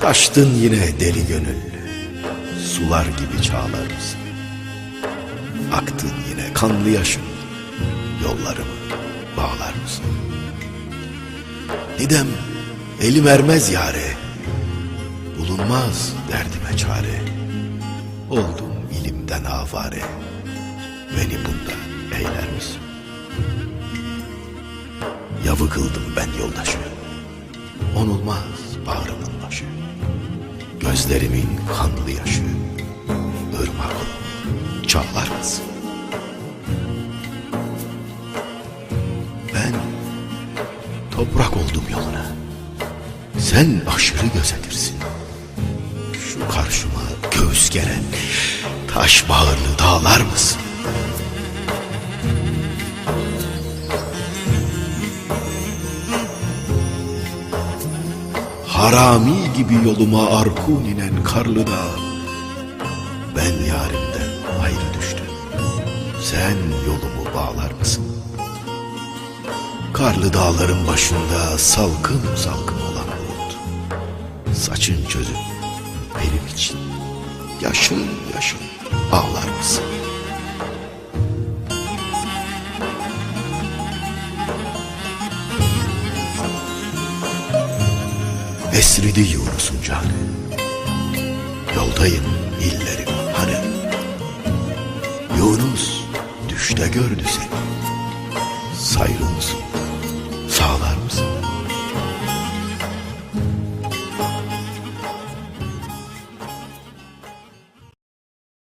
Taştın yine deli gönül, sular gibi çağlar mısın? Aktın yine kanlı yaşın, yollarımı bağlar mısın? Nidem elim ermez yare, bulunmaz derdime çare. Oldum ilimden avare, beni bunda eyler misin? Yavı kıldım ben yoldaşı, onulmaz bağrımın başı. Gözlerimin kanlı yaşı, ırmak olup çağlar mısın? Ben toprak oldum yoluna. Sen aşırı gözetirsin. Şu karşıma göğüs geren taş bağırlı dağlar mısın? Harami gibi yoluma arkun inen karlı dağ. Ben yarimden ayrı düştüm. Sen yolumu bağlar mısın? Karlı dağların başında salkım salkım olan bulut. Saçın çözüp benim için yaşın yaşın ağlar mısın? Esridi Yunus'un canı. Yoldayım illerim hani. Yunus düşte gördü seni. Sayrı mısın? Sağlar mısın?